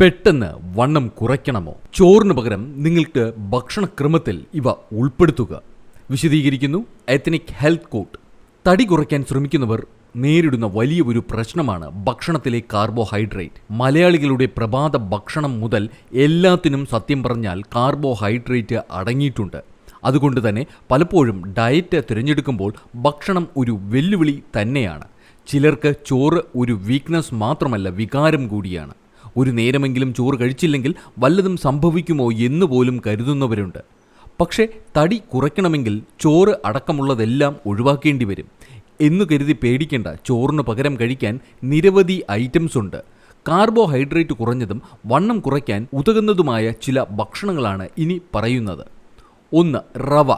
പെട്ടെന്ന് വണ്ണം കുറയ്ക്കണമോ? ചോറിന് പകരം നിങ്ങൾക്ക് ഭക്ഷണക്രമത്തിൽ ഇവ ഉൾപ്പെടുത്തുക. വിശദീകരിക്കുന്നു എത്നിക് ഹെൽത്ത് കോട്ട് തടി കുറയ്ക്കാൻ ശ്രമിക്കുന്നവർ നേരിടുന്ന വലിയ ഒരു പ്രശ്നമാണ് ഭക്ഷണത്തിലെ കാർബോഹൈഡ്രേറ്റ് മലയാളികളുടെ പ്രഭാത ഭക്ഷണം മുതൽ എല്ലാത്തിനും സത്യം പറഞ്ഞാൽ കാർബോഹൈഡ്രേറ്റ് അടങ്ങിയിട്ടുണ്ട്. അതുകൊണ്ട് തന്നെ പലപ്പോഴും ഡയറ്റ് തിരഞ്ഞെടുക്കുമ്പോൾ ഭക്ഷണം ഒരു വെല്ലുവിളി തന്നെയാണ്. ചിലർക്ക് ചോറ് ഒരു വീക്ക്നെസ് മാത്രമല്ല വികാരം കൂടിയാണ്. ഒരു നേരമെങ്കിലും ചോറ് കഴിച്ചില്ലെങ്കിൽ വല്ലതും സംഭവിക്കുമോ എന്ന് പോലും കരുതുന്നവരുണ്ട്. പക്ഷേ തടി കുറയ്ക്കണമെങ്കിൽ ചോറ് അടക്കമുള്ളതെല്ലാം ഒഴിവാക്കേണ്ടി വരും. എന്നു കരുതി പേടിക്കേണ്ട ചോറിന് പകരം കഴിക്കാൻ നിരവധി ഐറ്റംസ് ഉണ്ട്. കാർബോഹൈഡ്രേറ്റ് കുറഞ്ഞതും വണ്ണം കുറയ്ക്കാൻ ഉതകുന്നതുമായ ചില ഭക്ഷണങ്ങളാണ് ഇനി പറയുന്നത്. ഒന്ന് റവ.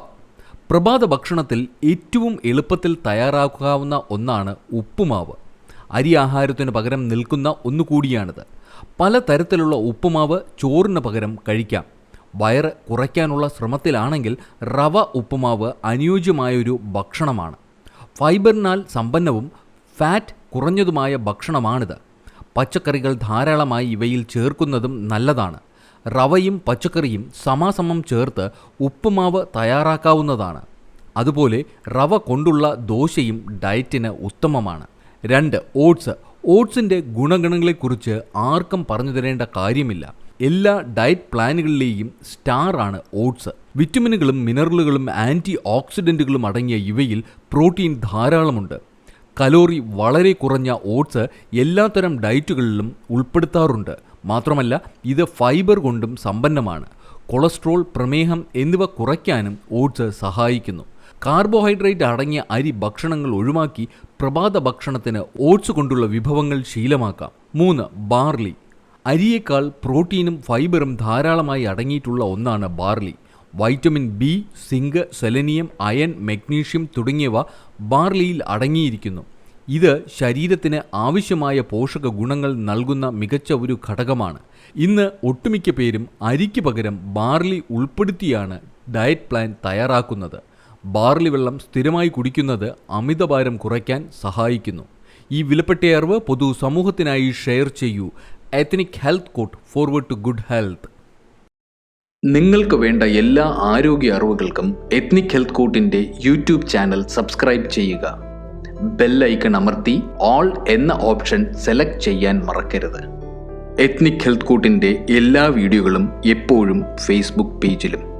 പ്രഭാത ഭക്ഷണത്തിൽ ഏറ്റവും എളുപ്പത്തിൽ തയ്യാറാക്കാവുന്ന ഒന്നാണ് ഉപ്പുമാവ്. അരി ആഹാരത്തിന് പകരം നിൽക്കുന്ന ഒന്നുകൂടിയാണിത്. പല തരത്തിലുള്ള ഉപ്പുമാവ് ചോറിന് പകരം കഴിക്കാം. വയറ് കുറയ്ക്കാനുള്ള ശ്രമത്തിലാണെങ്കിൽ റവ ഉപ്പുമാവ് അനുയോജ്യമായൊരു ഭക്ഷണമാണ്. ഫൈബറിനാൽ സമ്പന്നവും ഫാറ്റ് കുറഞ്ഞതുമായ ഭക്ഷണമാണിത്. പച്ചക്കറികൾ ധാരാളമായി ഇവയിൽ ചേർക്കുന്നതും നല്ലതാണ്. റവയും പച്ചക്കറിയും സമാസമം ചേർത്ത് ഉപ്പുമാവ് തയ്യാറാക്കാവുന്നതാണ്. അതുപോലെ റവ കൊണ്ടുള്ള ദോശയും ഡയറ്റിന് ഉത്തമമാണ്. രണ്ട് ഓട്സ്. ഓട്സിന്റെ ഗുണഗണങ്ങളെക്കുറിച്ച് ആർക്കും പറഞ്ഞു തരേണ്ട കാര്യമില്ല. എല്ലാ ഡയറ്റ് പ്ലാനുകളിലെയും സ്റ്റാറാണ് ഓട്സ്. വിറ്റമിനുകളും മിനറലുകളും ആന്റി ഓക്സിഡന്റുകളും അടങ്ങിയ ഇവയിൽ പ്രോട്ടീൻ ധാരാളമുണ്ട്. കലോറി വളരെ കുറഞ്ഞ ഓട്സ് എല്ലാത്തരം ഡയറ്റുകളിലും ഉൾപ്പെടുത്താറുണ്ട്. മാത്രമല്ല ഇത് ഫൈബർ കൊണ്ടും സമ്പന്നമാണ്. കൊളസ്ട്രോൾ പ്രമേഹം എന്നിവ കുറയ്ക്കാനും ഓട്സ് സഹായിക്കുന്നു. കാർബോഹൈഡ്രേറ്റ് അടങ്ങിയ അരി ഭക്ഷണങ്ങൾ ഒഴിവാക്കി പ്രഭാത ഭക്ഷണത്തിന് ഓട്സ് കൊണ്ടുള്ള വിഭവങ്ങൾ ശീലമാക്കാം. മൂന്ന് ബാർലി. അരിയേക്കാൾ പ്രോട്ടീനും ഫൈബറും ധാരാളമായി അടങ്ങിയിട്ടുള്ള ഒന്നാണ് barley. Vitamin B zinc selenium iron magnesium തുടങ്ങിയവ ബാർലിയിൽ അടങ്ങിയിരിക്കുന്നു. ഇത് ശരീരത്തിന് ആവശ്യമായ പോഷക ഗുണങ്ങൾ നൽകുന്ന മികച്ച ഒരു ഘടകമാണ്. ഇന്ന് ഒട്ടുമിക്ക പേരും അരിക്ക് പകരം ബാർലി ഉൾപ്പെടുത്തിയാണ് ഡയറ്റ് പ്ലാൻ തയ്യാറാക്കുന്നത്. ബാർലി വെള്ളം സ്ഥിരമായി കുടിക്കുന്നത് അമിതഭാരം കുറയ്ക്കാൻ സഹായിക്കുന്നു. ഈ വിലപ്പെട്ട അറിവ് പൊതു സമൂഹത്തിനായി ഷെയർ ചെയ്യൂ. Ethnic health court forward to good health നിങ്ങൾക്ക് വേണ്ട എല്ലാ ആരോഗ്യ അറിവുകൾക്കും എത്നിക് ഹെൽത്ത് കോട്ടിന്റെ യൂട്യൂബ് ചാനൽ സബ്സ്ക്രൈബ് ചെയ്യുക. ബെല്ലൈക്കൺ അമർത്തി ഓൾ എന്ന ഓപ്ഷൻ സെലക്ട് ചെയ്യാൻ മറക്കരുത്. എത്നിക് ഹെൽത്ത് കോട്ടിന്റെ എല്ലാ വീഡിയോകളും എപ്പോഴും ഫേസ്ബുക്ക് പേജിലും